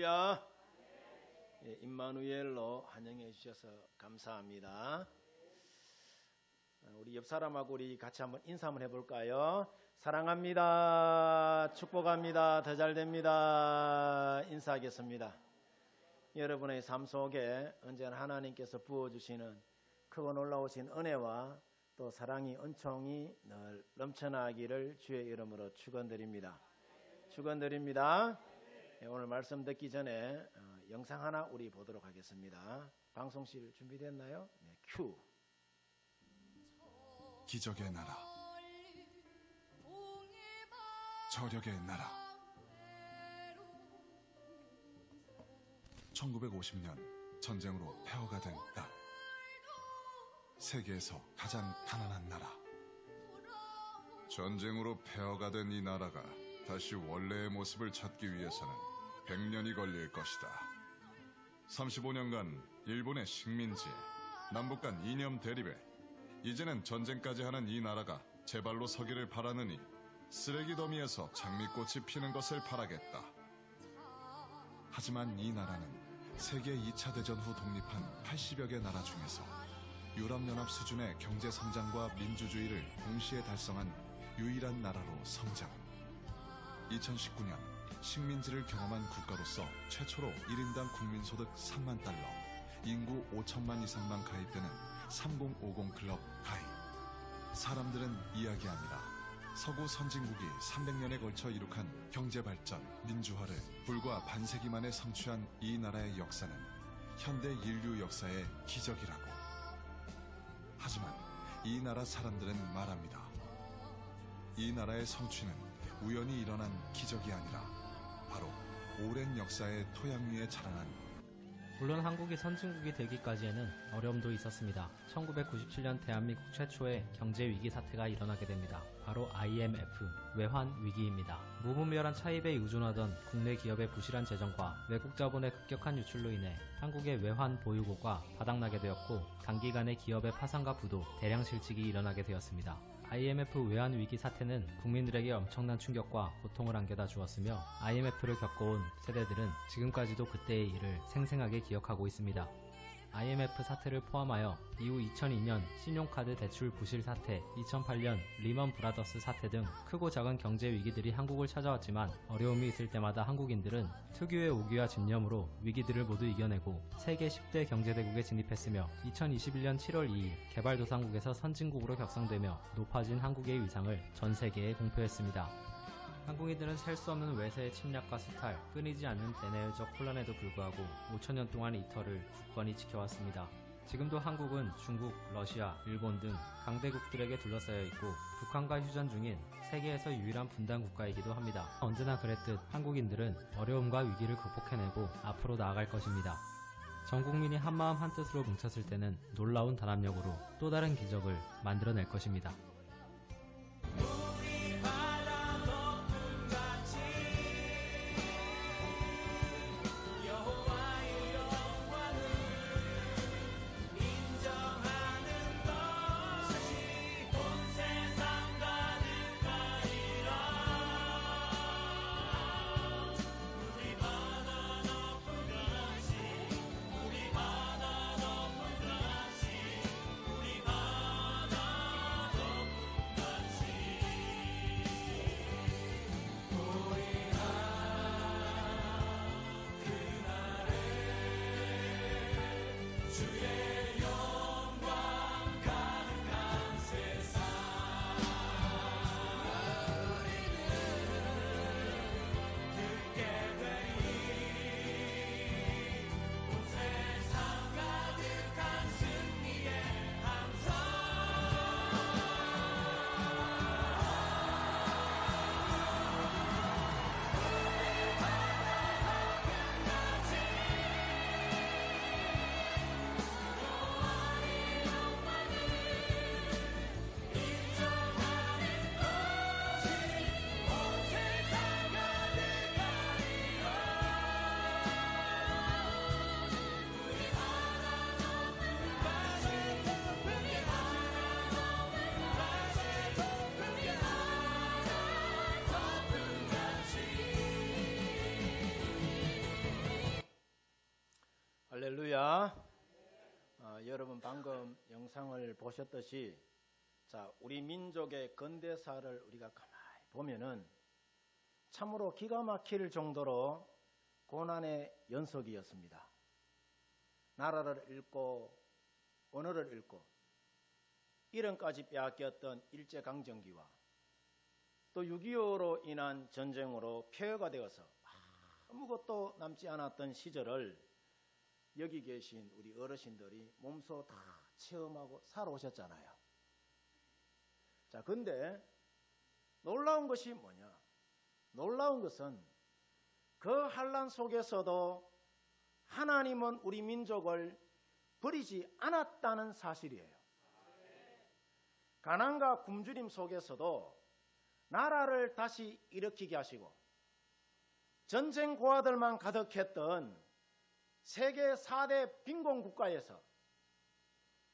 할렐루야. 예, 임마누엘로 환영해 주셔서 감사합니다. 어, 우리 옆 사람하고 우리 같이 한번 인사 한번 해볼까요? 사랑합니다. 축복합니다. 더 잘 됩니다. 인사하겠습니다. 여러분의 삶 속에 언제나 하나님께서 부어주시는 크고 놀라우신 은혜와 또 사랑이 은총이 늘 넘쳐나기를 주의 이름으로 축원드립니다. 축원드립니다. 예, 오늘 말씀 듣기 전에 어, 영상 하나 우리 보도록 하겠습니다. 방송실 준비됐나요? 네, 큐. 기적의 나라, 저력의 나라. 1950년 전쟁으로 폐허가 된 땅. 세계에서 가장 가난한 나라. 전쟁으로 폐허가 된 이 나라가 다시 원래의 모습을 찾기 위해서는 100년이 걸릴 것이다. 35년간 일본의 식민지에 남북 간 이념 대립에 이제는 전쟁까지 하는 이 나라가 제발로 서기를 바라느니 쓰레기 더미에서 장미꽃이 피는 것을 바라겠다. 하지만 이 나라는 세계 2차 대전 후 독립한 80여 개 나라 중에서 유럽연합 수준의 경제 성장과 민주주의를 동시에 달성한 유일한 나라로 성장. 2019년 식민지를 경험한 국가로서 최초로 1인당 국민소득 3만 달러, 인구 5천만 이상만 가입되는 3050 클럽 가입. 사람들은 이야기합니다. 서구 선진국이 300년에 걸쳐 이룩한 경제 발전, 민주화를 불과 반세기 만에 성취한 이 나라의 역사는 현대 인류 역사의 기적이라고. 하지만 이 나라 사람들은 말합니다. 이 나라의 성취는 우연히 일어난 기적이 아니라 바로 오랜 역사의 토양 위에 자라난 물론 한국이 선진국이 되기까지에는 어려움도 있었습니다. 1997년 대한민국 최초의 경제 위기 사태가 일어나게 됩니다. 바로 IMF 외환 위기입니다. 무분별한 차입에 의존하던 국내 기업의 부실한 재정과 외국 자본의 급격한 유출로 인해 한국의 외환 보유고가 바닥나게 되었고 단기간에 기업의 파산과 부도, 대량 실직이 일어나게 되었습니다. IMF 외환 위기 사태는 국민들에게 엄청난 충격과 고통을 안겨다 주었으며 IMF를 겪어온 세대들은 지금까지도 그때의 일을 생생하게 기억하고 있습니다. IMF 사태를 포함하여 이후 2002년 신용카드 대출 부실 사태, 2008년 리먼 브라더스 사태 등 크고 작은 경제 위기들이 한국을 찾아왔지만 어려움이 있을 때마다 한국인들은 특유의 오기와 집념으로 위기들을 모두 이겨내고 세계 10대 경제대국에 진입했으며 2021년 7월 2일 개발도상국에서 선진국으로 격상되며 높아진 한국의 위상을 전 세계에 공표했습니다. 한국인들은 셀 수 없는 외세의 침략과 수탈, 끊이지 않는 대내적 혼란에도 불구하고 5천년 동안 이 터를 굳건히 지켜왔습니다. 지금도 한국은 중국, 러시아, 일본 등 강대국들에게 둘러싸여 있고 북한과 휴전 중인 세계에서 유일한 분단 국가이기도 합니다. 언제나 그랬듯 한국인들은 어려움과 위기를 극복해내고 앞으로 나아갈 것입니다. 전 국민이 한마음 한뜻으로 뭉쳤을 때는 놀라운 단합력으로 또 다른 기적을 만들어낼 것입니다. 영상을 보셨듯이 자 우리 민족의 근대사를 우리가 가만히 보면은 참으로 기가 막힐 정도로 고난의 연속이었습니다. 나라를 잃고 언어를 잃고 이름까지 빼앗겼던 일제강점기와 또 6.25로 인한 전쟁으로 폐허가 되어서 아무것도 남지 않았던 시절을 여기 계신 우리 어르신들이 몸소 다 체험하고 살아오셨잖아요. 자, 근데 놀라운 것이 뭐냐? 놀라운 것은 그 환란 속에서도 하나님은 우리 민족을 버리지 않았다는 사실이에요. 가난과 굶주림 속에서도 나라를 다시 일으키게 하시고 전쟁 고아들만 가득했던 세계 4대 빈곤 국가에서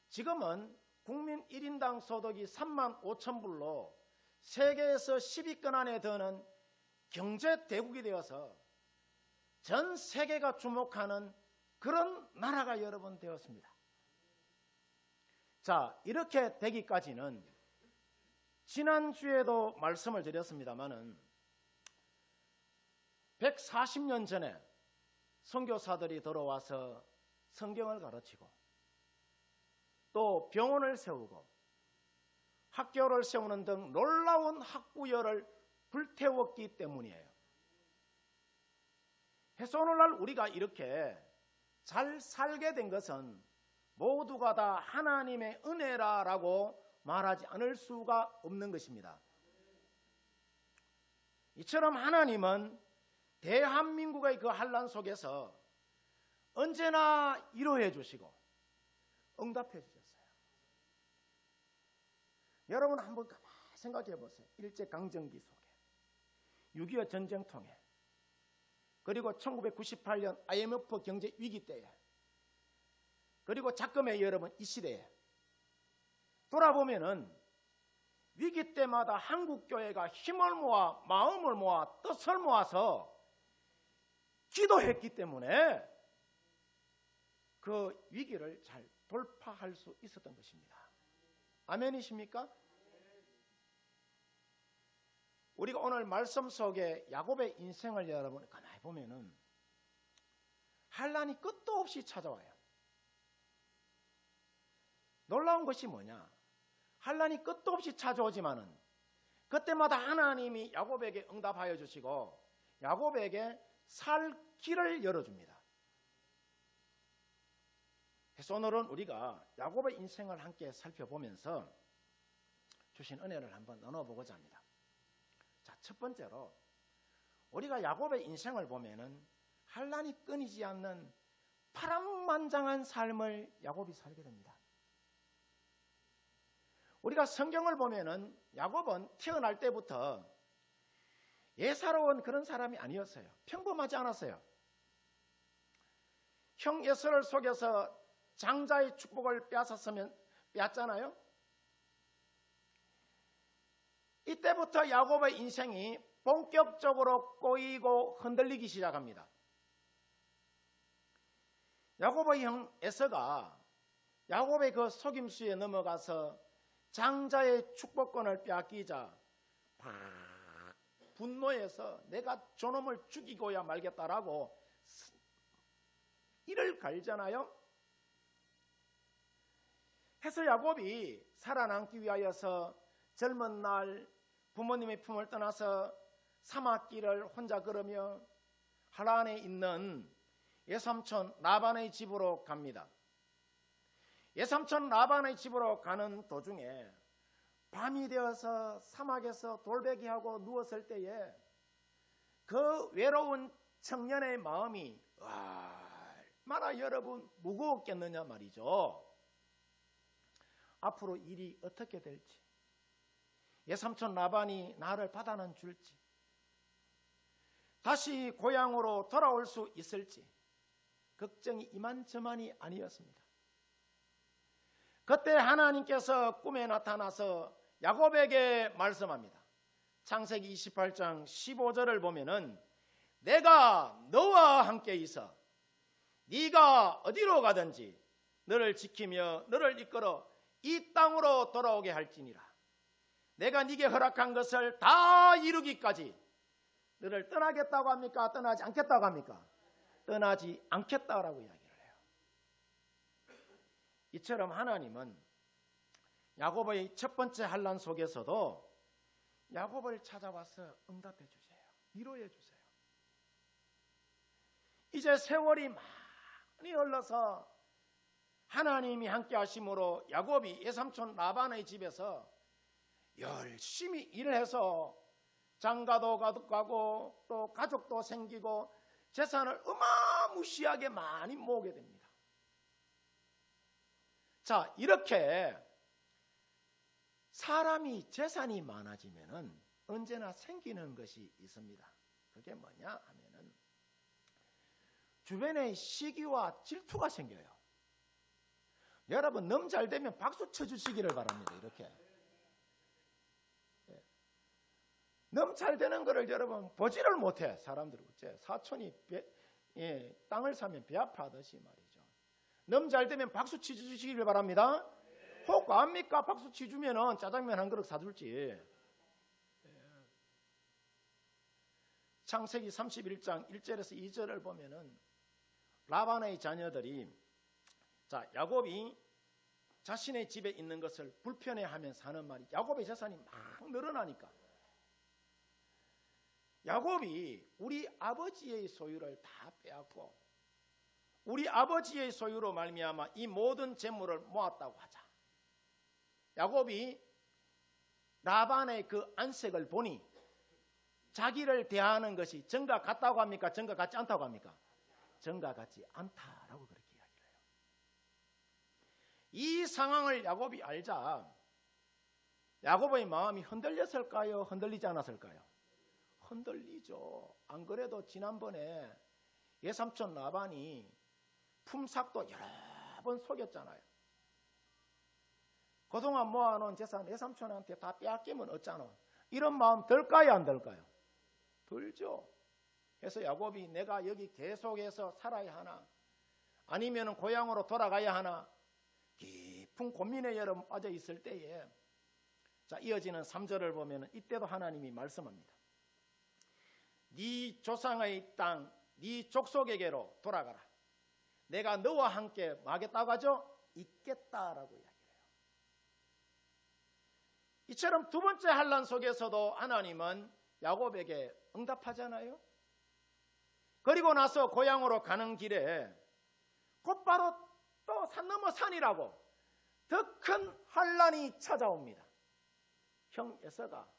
지금은 국민 1인당 소득이 3만 5천 불로 세계에서 10위권 안에 드는 경제 대국이 되어서 전 세계가 주목하는 그런 나라가 여러분 되었습니다. 자, 이렇게 되기까지는 지난주에도 말씀을 드렸습니다마는 140년 전에 선교사들이 들어와서 성경을 가르치고 또 병원을 세우고 학교를 세우는 등 놀라운 학구열을 불태웠기 때문이에요. 해서 오늘날 우리가 이렇게 잘 살게 된 것은 모두가 다 하나님의 은혜라라고 말하지 않을 수가 없는 것입니다. 이처럼 하나님은 대한민국의 그 환란 속에서 언제나 위로해 주시고 응답해 주셨어요. 여러분 한번 가만히 생각해 보세요. 일제 강점기 속에 6.25 전쟁통에 그리고 1998년 IMF 경제 위기 때에 그리고 작금의 여러분 이 시대에 돌아보면은 위기 때마다 한국 교회가 힘을 모아 마음을 모아 뜻을 모아서 기도했기 때문에 그 위기를 잘 돌파할 수 있었던 것입니다. 아멘이십니까? 우리가 오늘 말씀 속에 야곱의 인생을 여러분 가만히 보면은 한란이 끝도 없이 찾아와요. 놀라운 것이 뭐냐? 한란이 끝도 없이 찾아오지만은 그때마다 하나님이 야곱에게 응답하여 주시고 야곱에게 살 길을 열어줍니다. 그래서 오늘은 우리가 야곱의 인생을 함께 살펴보면서 주신 은혜를 한번 나눠보고자 합니다. 자, 첫 번째로 우리가 야곱의 인생을 보면은 한란이 끊이지 않는 파란만장한 삶을 야곱이 살게 됩니다. 우리가 성경을 보면은 야곱은 태어날 때부터 예사로운 그런 사람이 아니었어요. 평범하지 않았어요. 형 예서를 속여서 장자의 축복을 빼앗았으면 빼앗잖아요. 이때부터 야곱의 인생이 본격적으로 꼬이고 흔들리기 시작합니다. 야곱의 형 에서가 야곱의 그 속임수에 넘어가서 장자의 축복권을 빼앗기자 팍 분노해서 내가 저놈을 죽이고야 말겠다라고 이를 갈잖아요. 해서 야곱이 살아남기 위하여서 젊은 날 부모님의 품을 떠나서 사막길을 혼자 걸으며 하란에 있는 예삼촌 라반의 집으로 갑니다. 예삼촌 라반의 집으로 가는 도중에 밤이 되어서 사막에서 돌베기하고 누웠을 때에 그 외로운 청년의 마음이 얼마나 여러분 무거웠겠느냐 말이죠. 앞으로 일이 어떻게 될지 예삼촌 라반이 나를 받아는 줄지 다시 고향으로 돌아올 수 있을지 걱정이 이만저만이 아니었습니다. 그때 하나님께서 꿈에 나타나서 야곱에게 말씀합니다. 창세기 28장 15절을 보면은 내가 너와 함께 있어 네가 어디로 가든지 너를 지키며 너를 이끌어 이 땅으로 돌아오게 할지니라. 내가 네게 허락한 것을 다 이루기까지 너를 떠나겠다고 합니까? 떠나지 않겠다고 합니까? 떠나지 않겠다라고 이야기를 해요. 이처럼 하나님은 야곱의 첫 번째 환란 속에서도 야곱을 찾아와서 응답해 주세요. 위로해 주세요. 이제 세월이 많이 흘러서 하나님이 함께 하심으로 야곱이 예삼촌 라반의 집에서 열심히 일을 해서 장가도 가고 또 가족도 생기고 재산을 어마무시하게 많이 모으게 됩니다. 자, 이렇게 사람이 재산이 많아지면은 언제나 생기는 것이 있습니다. 그게 뭐냐 하면은 주변에 시기와 질투가 생겨요. 여러분 너무 잘 되면 박수 쳐주시기를 바랍니다. 이렇게 예. 너무 잘 되는 거를 여러분 보지를 못해 사람들이 어째 사촌이 배, 예, 땅을 사면 배 아파하듯이 말이죠. 너무 잘 되면 박수 쳐주시기를 바랍니다. 혹 압니까? 박수 치주면은 짜장면 한 그릇 사줄지. 예. 창세기 31장 1절에서 2절을 보면은 라반의 자녀들이 자 야곱이 자신의 집에 있는 것을 불편해하면 사는 말이 야곱의 재산이 막 늘어나니까 야곱이 우리 아버지의 소유를 다 빼앗고 우리 아버지의 소유로 말미암아 이 모든 재물을 모았다고 하자. 야곱이 라반의 그 안색을 보니 자기를 대하는 것이 정과 같다고 합니까? 정과 같지 않다고 합니까? 정과 같지 않다라고 해요. 이 상황을 야곱이 알자 야곱의 마음이 흔들렸을까요? 흔들리지 않았을까요? 흔들리죠. 안 그래도 지난번에 예삼촌 라반이 품삯도 여러 번 속였잖아요. 그동안 모아놓은 재산 예삼촌한테 다 빼앗기면 어쩌노? 이런 마음 들까요? 안 들까요? 들죠. 그래서 야곱이 내가 여기 계속해서 살아야 하나? 아니면 고향으로 돌아가야 하나? 깊은 고민에 여름 빠져 있을 때에 자 이어지는 3절을 보면 이때도 하나님이 말씀합니다. 네 조상의 땅, 네 족속에게로 돌아가라. 내가 너와 함께 마겠다고 하죠? 있겠다라고 이야기해요. 이처럼 두 번째 환란 속에서도 하나님은 야곱에게 응답하잖아요. 그리고 나서 고향으로 가는 길에 곧바로 또 산 넘어 산이라고 더 큰 환란이 찾아옵니다. 형 에서가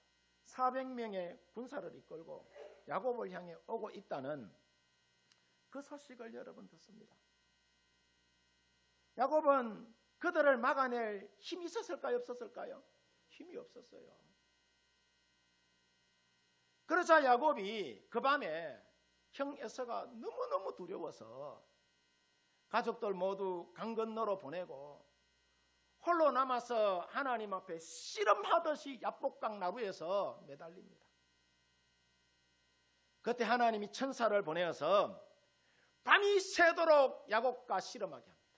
400명의 군사를 이끌고 야곱을 향해 오고 있다는 그 소식을 여러분 듣습니다. 야곱은 그들을 막아낼 힘이 있었을까요? 없었을까요? 힘이 없었어요. 그러자 야곱이 그 밤에 형 에서가 너무너무 두려워서 가족들 모두 강 건너로 보내고 홀로 남아서 하나님 앞에 씨름하듯이 야복강 나루에서 매달립니다. 그때 하나님이 천사를 보내어서 밤이 새도록 야곱과 씨름하게 합니다.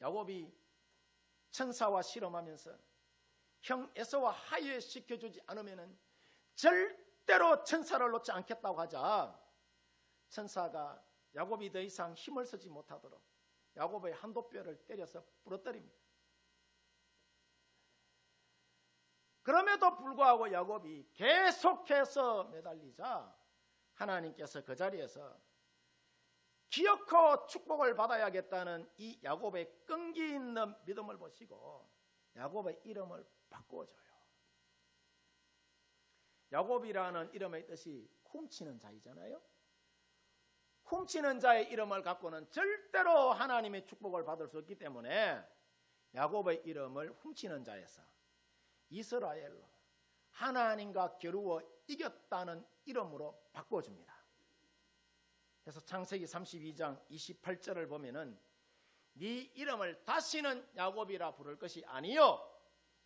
야곱이 천사와 씨름하면서 형 에서와 하유시켜주지 않으면 절대로 천사를 놓지 않겠다고 하자 천사가 야곱이 더 이상 힘을 쓰지 못하도록 야곱의 한도뼈를 때려서 부러뜨립니다. 그럼에도 불구하고 야곱이 계속해서 매달리자 하나님께서 그 자리에서 기어코 축복을 받아야겠다는 이 야곱의 끈기 있는 믿음을 보시고 야곱의 이름을 바꿔줘요. 야곱이라는 이름의 뜻이 훔치는 자이잖아요. 훔치는 자의 이름을 갖고는 절대로 하나님의 축복을 받을 수 없기 때문에 야곱의 이름을 훔치는 자에서 이스라엘로 하나님과 겨루어 이겼다는 이름으로 바꿔줍니다. 그래서 창세기 32장 28절을 보면은 네 이름을 다시는 야곱이라 부를 것이 아니요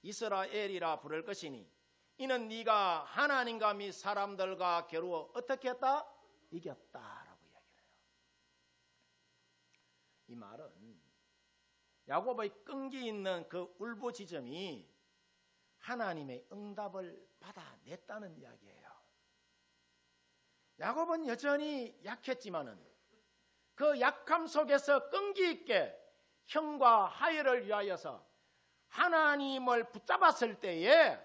이스라엘이라 부를 것이니 이는 네가 하나님과 및 사람들과 겨루어 어떻게 했다? 이겼다라고 이야기를 해요. 이 말은 야곱의 끈기 있는 그 울부짖음이 하나님의 응답을 받아냈다는 이야기예요. 야곱은 여전히 약했지만은 그 약함 속에서 끈기 있게 형과 하혈을 위하여서 하나님을 붙잡았을 때에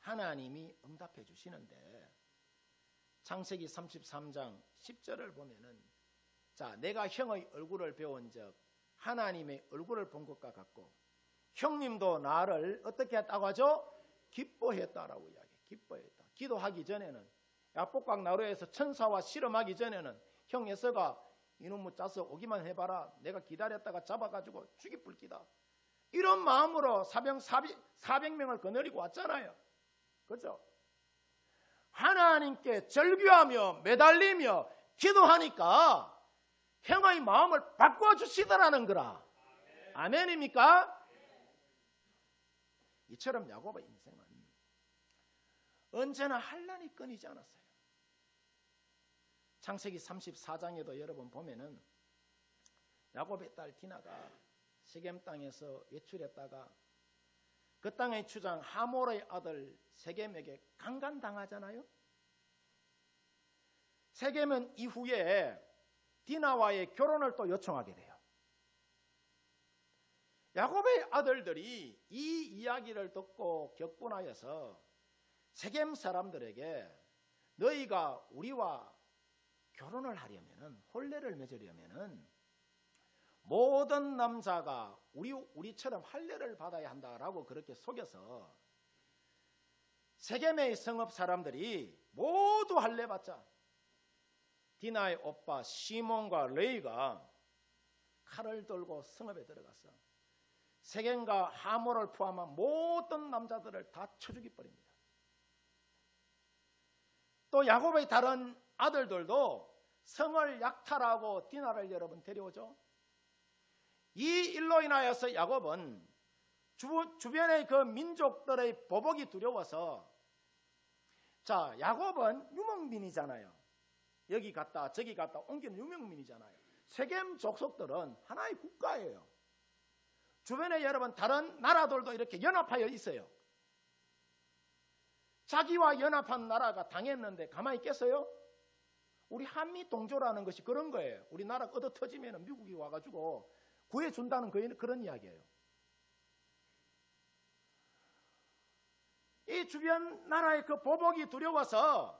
하나님이 응답해 주시는데 창세기 33장 10절을 보면은 자 내가 형의 얼굴을 배운 적 하나님의 얼굴을 본 것과 같고 형님도 나를 어떻게 했다고 하죠? 기뻐했다라고 이야기해. 기뻐했다. 기도하기 전에는 야복강 나루에서 천사와 실험하기 전에는 형 에서가 이놈의 짜서 오기만 해봐라. 내가 기다렸다가 잡아가지고 죽이 불기다. 이런 마음으로 사병 400명을 거느리고 왔잖아요. 그죠? 하나님께 절규하며 매달리며 기도하니까 형의 마음을 바꿔주시더라는 거라. 아멘입니까? 이처럼 야곱의 인생은 언제나 한란이 끊이지 않았어요. 창세기 34장에도 여러분 보면은 야곱의 딸 디나가 세겜 땅에서 외출했다가 그 땅의 주장 하몰의 아들 세겜에게 강간당하잖아요. 세겜은 이후에 디나와의 결혼을 또 요청하게 돼요. 야곱의 아들들이 이 이야기를 듣고 격분하여서 세겜 사람들에게 너희가 우리와 결혼을 하려면은 혼례를 맺으려면은 모든 남자가 우리 우리처럼 할례를 받아야 한다라고 그렇게 속여서 세겜의 성읍 사람들이 모두 할례 받자. 디나의 오빠 시몬과 레이가 칼을 들고 성읍에 들어가서 세겜과 하모를 포함한 모든 남자들을 다 쳐 죽이 버립니다. 또 야곱의 다른 아들들도 성을 약탈하고 디나를 여러분 데려오죠. 이 일로 인하여서 야곱은 주, 주변의 그 민족들의 보복이 두려워서 자 야곱은 유목민이잖아요. 여기 갔다 저기 갔다 옮기는 유목민이잖아요. 세겜 족속들은 하나의 국가예요. 주변에 여러분 다른 나라들도 이렇게 연합하여 있어요. 자기와 연합한 나라가 당했는데 가만히 있겠어요? 우리 한미 동조라는 것이 그런 거예요. 우리나라 얻어 터지면 미국이 와가지고 구해준다는 그- 그런 이야기예요. 이 주변 나라의 그 보복이 두려워서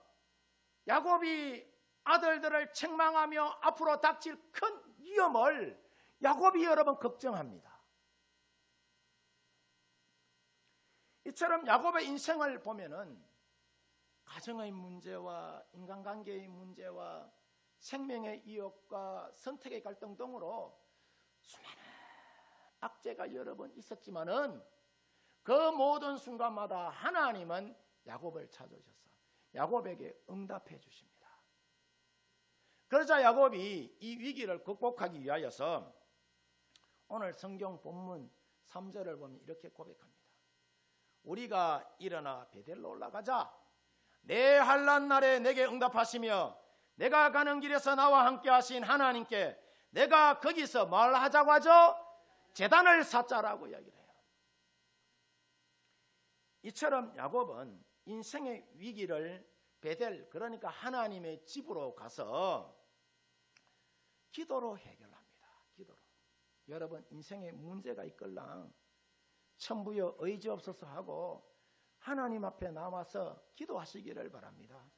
야곱이 아들들을 책망하며 앞으로 닥칠 큰 위험을 야곱이 여러분 걱정합니다. 이처럼 야곱의 인생을 보면은 가정의 문제와 인간관계의 문제와 생명의 이욕과 선택의 갈등 등으로 수많은 악재가 여러 번 있었지만은 그 모든 순간마다 하나님은 야곱을 찾으셔서 야곱에게 응답해 주십니다. 그러자 야곱이 이 위기를 극복하기 위하여서 오늘 성경 본문 3절을 보면 이렇게 고백합니다. 우리가 일어나 베델로 올라가자. 내 한란 날에 내게 응답하시며 내가 가는 길에서 나와 함께 하신 하나님께 내가 거기서 뭘 하자고 하죠? 재단을 쌓자라고 이야기를 해요. 이처럼 야곱은 인생의 위기를 베델 그러니까 하나님의 집으로 가서 기도로 해결합니다. 기도로. 여러분 인생에 문제가 있걸랑 천부여 의지 없어서 하고 하나님 앞에 나와서 기도하시기를 바랍니다.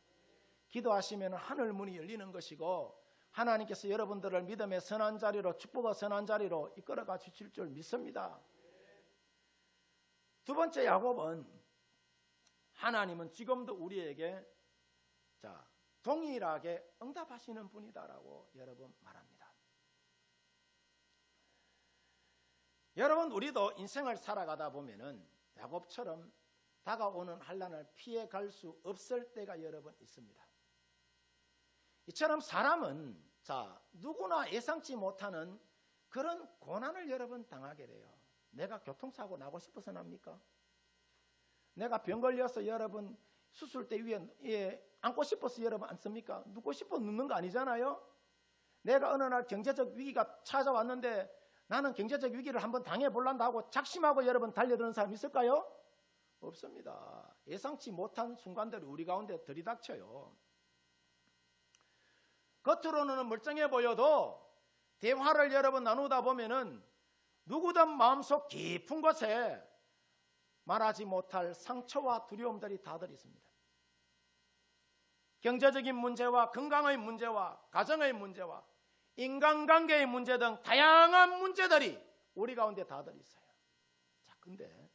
기도하시면 하늘 문이 열리는 것이고 하나님께서 여러분들을 믿음의 선한 자리로 축복의 선한 자리로 이끌어가 주실 줄 믿습니다. 두 번째 야곱은 하나님은 지금도 우리에게 자 동일하게 응답하시는 분이다라고 여러분 말합니다. 여러분 우리도 인생을 살아가다 보면은 야곱처럼 다가오는 환란을 피해 갈 수 없을 때가 여러분 있습니다. 이처럼 사람은 자 누구나 예상치 못하는 그런 고난을 여러분 당하게 돼요. 내가 교통사고 나고 싶어서 납니까? 내가 병 걸려서 여러분 수술대 위에 예, 앉고 싶어서 여러분 앉습니까? 눕고 싶어 눕는 거 아니잖아요. 내가 어느 날 경제적 위기가 찾아왔는데 나는 경제적 위기를 한번 당해 볼란다 하고 작심하고 여러분 달려드는 사람 있을까요? 없습니다. 예상치 못한 순간들이 우리 가운데 들이닥쳐요. 겉으로는 멀쩡해 보여도 대화를 여러분 나누다 보면은 누구든 마음속 깊은 곳에 말하지 못할 상처와 두려움들이 다들 있습니다. 경제적인 문제와 건강의 문제와 가정의 문제와 인간관계의 문제 등 다양한 문제들이 우리 가운데 다들 있어요. 자, 근데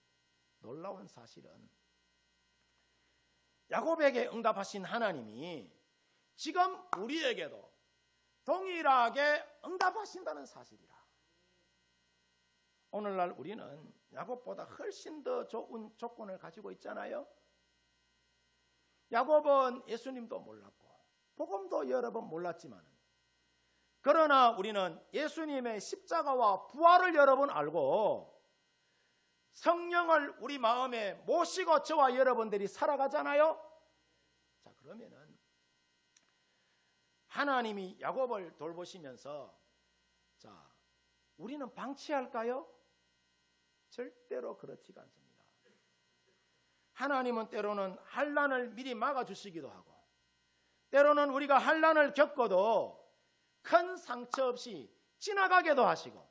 놀라운 사실은 야곱에게 응답하신 하나님이 지금 우리에게도 동일하게 응답하신다는 사실이라. 오늘날 우리는 야곱보다 훨씬 더 좋은 조건을 가지고 있잖아요. 야곱은 예수님도 몰랐고 복음도 여러 번 몰랐지만 그러나 우리는 예수님의 십자가와 부활을 여러 번 알고 성령을 우리 마음에 모시고 저와 여러분들이 살아가잖아요. 자, 그러면은 하나님이 야곱을 돌보시면서 자, 우리는 방치할까요? 절대로 그렇지가 않습니다. 하나님은 때로는 환란을 미리 막아 주시기도 하고 때로는 우리가 환란을 겪어도 큰 상처 없이 지나가게도 하시고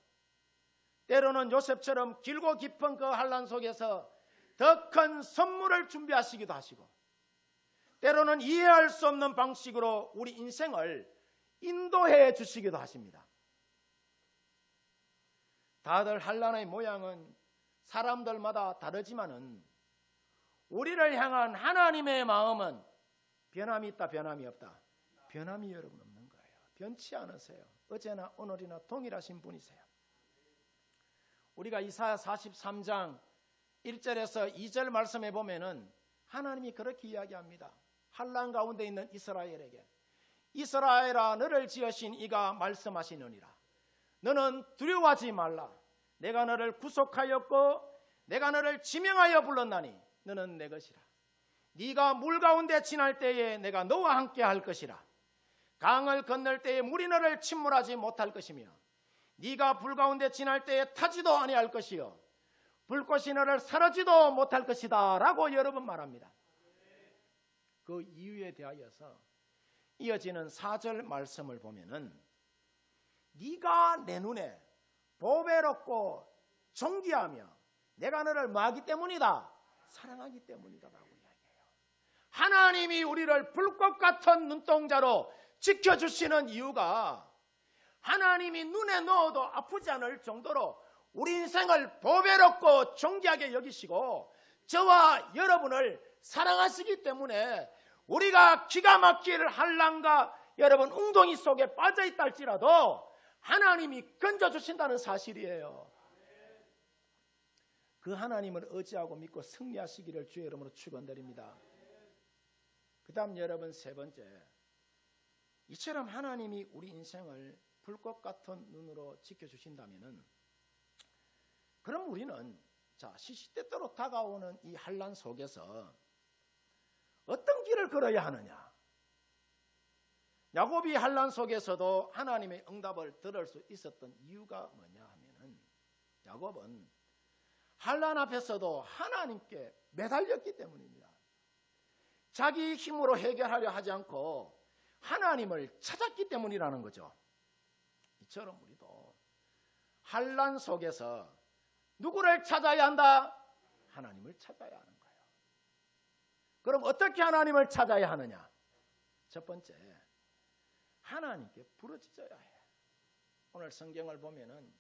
때로는 요셉처럼 길고 깊은 그 환란 속에서 더 큰 선물을 준비하시기도 하시고 때로는 이해할 수 없는 방식으로 우리 인생을 인도해 주시기도 하십니다. 다들 환란의 모양은 사람들마다 다르지만은 우리를 향한 하나님의 마음은 변함이 있다 변함이 없다. 변함이 여러분. 변치 않으세요. 어제나 오늘이나 동일하신 분이세요. 우리가 이사야 43장 1절에서 2절 말씀해 보면은 하나님이 그렇게 이야기합니다. 한란 가운데 있는 이스라엘에게 이스라엘아 너를 지으신 이가 말씀하시느니라. 너는 두려워하지 말라. 내가 너를 구속하였고 내가 너를 지명하여 불렀나니 너는 내 것이라. 네가 물 가운데 지날 때에 내가 너와 함께 할 것이라. 강을 건널 때에 물이 너를 침몰하지 못할 것이며 네가 불 가운데 지날 때에 타지도 아니할 것이요 불꽃이 너를 사라지도 못할 것이다 라고 여러 번 말합니다. 그 이유에 대하여서 이어지는 사절 말씀을 보면은 네가 내 눈에 보배롭고 존귀하며 내가 너를 뭐하기 때문이다 사랑하기 때문이다라고 이야기해요. 하나님이 우리를 불꽃 같은 눈동자로 지켜주시는 이유가 하나님이 눈에 넣어도 아프지 않을 정도로 우리 인생을 보배롭고 존귀하게 여기시고 저와 여러분을 사랑하시기 때문에 우리가 기가 막힐 한란과 여러분 웅덩이 속에 빠져 있다 할지라도 하나님이 건져 주신다는 사실이에요. 그 하나님을 의지하고 믿고 승리하시기를 주의 이름으로 축원드립니다. 그다음 여러분 세 번째 이처럼 하나님이 우리 인생을 불꽃 같은 눈으로 지켜주신다면은 그럼 우리는 자 시시때때로 다가오는 이 한란 속에서 어떤 길을 걸어야 하느냐? 야곱이 한란 속에서도 하나님의 응답을 들을 수 있었던 이유가 뭐냐 하면은 야곱은 한란 앞에서도 하나님께 매달렸기 때문입니다. 자기 힘으로 해결하려 하지 않고 하나님을 찾았기 때문이라는 거죠. 이처럼 우리도 한란 속에서 누구를 찾아야 한다? 하나님을 찾아야 하는 거예요. 그럼 어떻게 하나님을 찾아야 하느냐? 첫 번째, 하나님께 부르짖어야 해. 오늘 성경을 보면은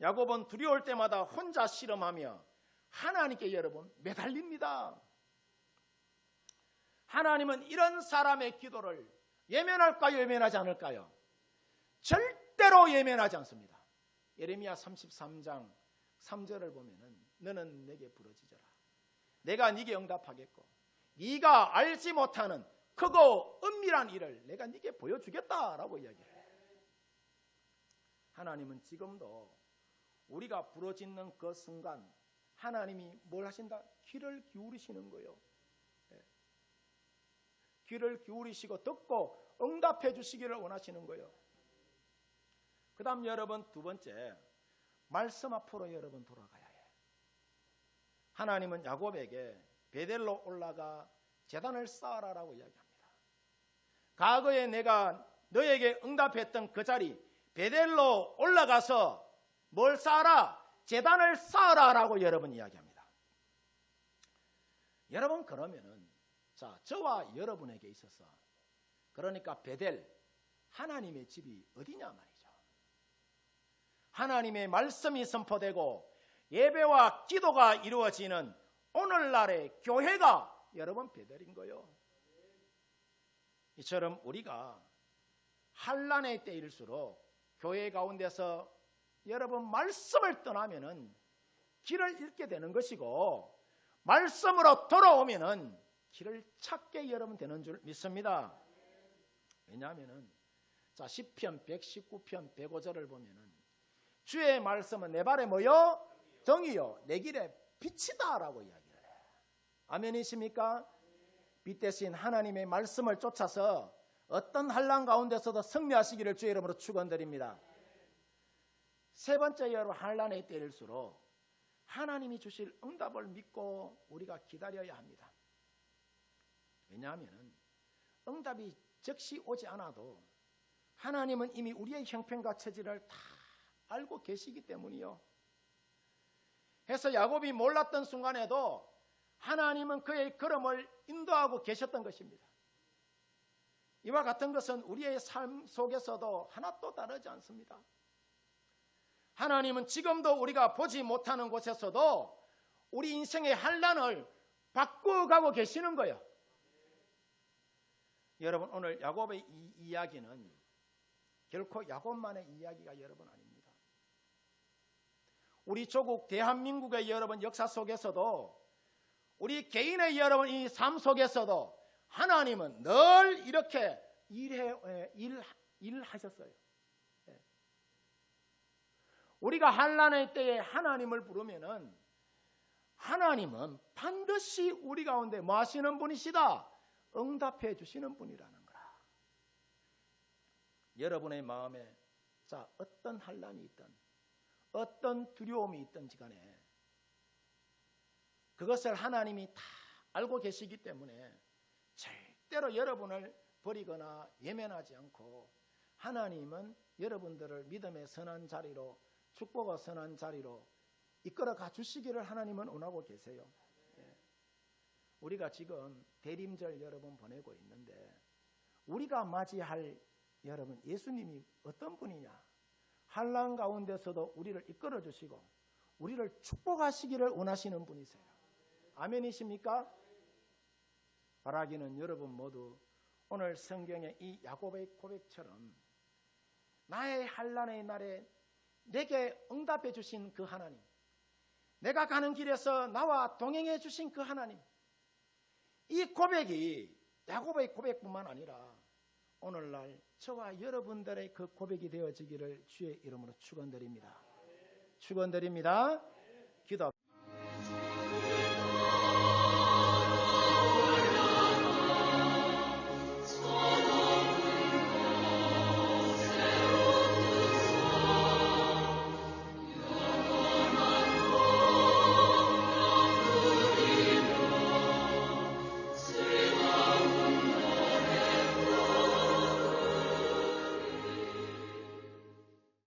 야곱은 두려울 때마다 혼자 실험하며 하나님께 여러분 매달립니다. 하나님은 이런 사람의 기도를 예면할까요? 예면하지 않을까요? 절대로 예면하지 않습니다. 예레미야 33장 3절을 보면은 너는 내게 부르짖어라. 내가 네게 응답하겠고 네가 알지 못하는 크고 은밀한 일을 내가 네게 보여주겠다라고 이야기를 해요. 하나님은 지금도 우리가 부러짓는 그 순간 하나님이 뭘 하신다? 귀를 기울이시는 거예요. 예. 귀를 기울이시고 듣고 응답해 주시기를 원하시는 거예요. 그 다음 여러분 두 번째, 말씀 앞으로 여러분 돌아가야 해. 하나님은 야곱에게 베델로 올라가 재단을 쌓아라라고 이야기합니다. 과거에 내가 너에게 응답했던 그 자리 베델로 올라가서 뭘 쌓아라? 재단을 쌓아라라고 여러분 이야기합니다. 여러분 그러면은 자 저와 여러분에게 있어서 그러니까 베델 하나님의 집이 어디냐 말이죠. 하나님의 말씀이 선포되고 예배와 기도가 이루어지는 오늘날의 교회가 여러분 베델인 거요. 이처럼 우리가 한란의 때일수록 교회 가운데서 여러분 말씀을 떠나면은 길을 잃게 되는 것이고 말씀으로 돌아오면은 길을 찾게 여러분 되는 줄 믿습니다. 왜냐하면은 자 시편 119편 105절을 보면은 주의 말씀은 내 발에 뭐요? 정이요 내 길에 빛이다라고 이야기를 해. 아멘이십니까? 빛 대신 하나님의 말씀을 쫓아서 어떤 한란 가운데서도 승리하시기를 주의 이름으로 축원드립니다. 세 번째 여러분 한란의 때일수록 하나님이 주실 응답을 믿고 우리가 기다려야 합니다. 왜냐하면 응답이 즉시 오지 않아도 하나님은 이미 우리의 형편과 처지를 다 알고 계시기 때문이요. 해서 야곱이 몰랐던 순간에도 하나님은 그의 걸음을 인도하고 계셨던 것입니다. 이와 같은 것은 우리의 삶 속에서도 하나도 다르지 않습니다. 하나님은 지금도 우리가 보지 못하는 곳에서도 우리 인생의 한란을 바꾸어가고 계시는 거예요. 여러분 오늘 야곱의 이 이야기는 결코 야곱만의 이야기가 여러분 아닙니다. 우리 조국 대한민국의 여러분 역사 속에서도 우리 개인의 여러분 이 삶 속에서도 하나님은 늘 이렇게 일해 예, 일 일하셨어요. 예. 우리가 한란의 때에 하나님을 부르면은 하나님은 반드시 우리 가운데 뭐 하시는 분이시다? 응답해 주시는 분이라는 거라. 여러분의 마음에 자 어떤 한란이 있든 어떤 두려움이 있든지 간에 그것을 하나님이 다 알고 계시기 때문에 절대로 여러분을 버리거나 예면하지 않고 하나님은 여러분들을 믿음의 선한 자리로 축복의 선한 자리로 이끌어 가 주시기를 하나님은 원하고 계세요. 예. 우리가 지금 대림절 여러분 보내고 있는데 우리가 맞이할 여러분 예수님이 어떤 분이냐? 한란 가운데서도 우리를 이끌어 주시고 우리를 축복하시기를 원하시는 분이세요. 아멘이십니까? 바라기는 여러분 모두 오늘 성경의 이 야곱의 고백처럼 나의 한란의 날에 내게 응답해 주신 그 하나님, 내가 가는 길에서 나와 동행해 주신 그 하나님, 이 고백이 야곱의 고백뿐만 아니라 오늘날 저와 여러분들의 그 고백이 되어지기를 주의 이름으로 축원드립니다. 축원드립니다.